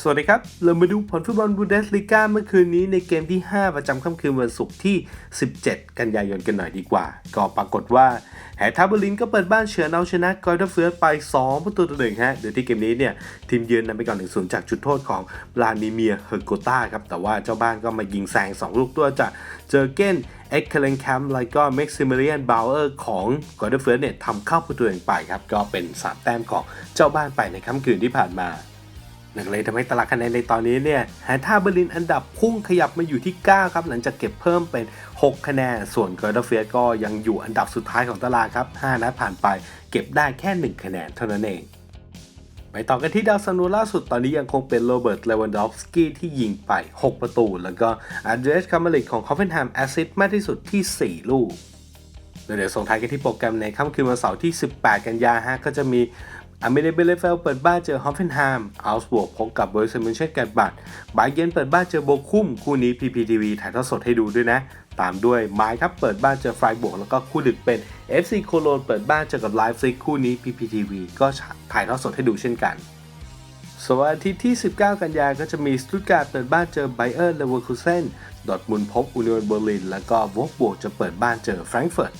สวัสดีครับ เรามาดูผลฟุตบอลบูเดสลิก้าเมื่อคืนนี้ในเกมที่ 5 ประจำค่ำคืนวันศุกร์ที่ 17 กันยายนกันหน่อยดีกว่า ก็ปรากฏว่าแฮทาเบอร์ลินก็เปิดบ้านเฉือนเอาชนะกอยเดอร์เฟิร์สไป 2 ประตูต่อหนึ่งฮะโดยที่เกมนี้เนี่ย ทีมเยือนนำไปก่อน1 0จากจุดโทษของลานิเมียเฮอร์โกต้าครับ แต่ว่าเจ้าบ้านก็มายิงแซง 2 ลูกตัวจากเจอเกนเอ็กเคเลนแคมป์แล้วก็เม็กซิมิเลียนบาวเออร์ของกอยเดอร์เฟิร์สเนี่ยทำเข้าประตูเองไปครับก็เป็นสาแต้มของเจ้าบ้านไปในค่ำคืนที่ผ่านมา นั่นเลยทำให้ตารางคะแนนในตอนนี้เนี่ยแฮท่าเบอร์ลินอันดับพุ่งขยับมาอยู่ที่ 9 ครับ หลังจากเก็บเพิ่มเป็น 6 คะแนน ส่วนเกอร์เดเฟียก็ยังอยู่อันดับสุดท้ายของตารางครับ 5 นัดผ่านไป เก็บได้แค่ 1 คะแนนเท่านั้นเองไปต่อกันที่ดาวซันโนล่าสุดตอนนี้ยังคงเป็นโรเบิร์ตเลวันดอฟสกี้ที่ยิงไป 6 ประตู แล้วก็อันเดรสคามาลิกของคอฟเฟนแฮมแอซิสต์มากที่สุดที่ 4 ลูกเดี๋ยวส่งท้ายกันที่โปรแกรมในค่ำคืนวันเสาร์ที่ 18 กันยาฮะก็จะมี อเมเดเบเลเฟลเปิดบ้านเจอฮอฟเฟนแฮมอัลส์บวกพบกับบริษัทมินเชนแกนบัตบาเยนเปิดบ้านเจอโบคุ้มคู่นี้ PPTV ถ่ายทอดสดให้ดูด้วยนะ ตามด้วยไม้ครับเปิดบ้านเจอไฟบวกแล้วก็คู่ดึกเป็น FC โคโลนเปิดบ้านเจอกับไลฟ์ซิกคู่นี้ PPTV ก็ถ่ายทอดสดให้ดูเช่นกันส่วนวันอาทิตย์ที่ 19 กันยาก็จะมีสตุตการ์ดเปิดบ้านเจอไบเออร์เลเวอร์คูเซนดอทมุนพบอูนิโอนเบอร์ลิน แล้วก็วอกบวกจะเปิดบ้านเจอแฟรงก์เฟิร์ต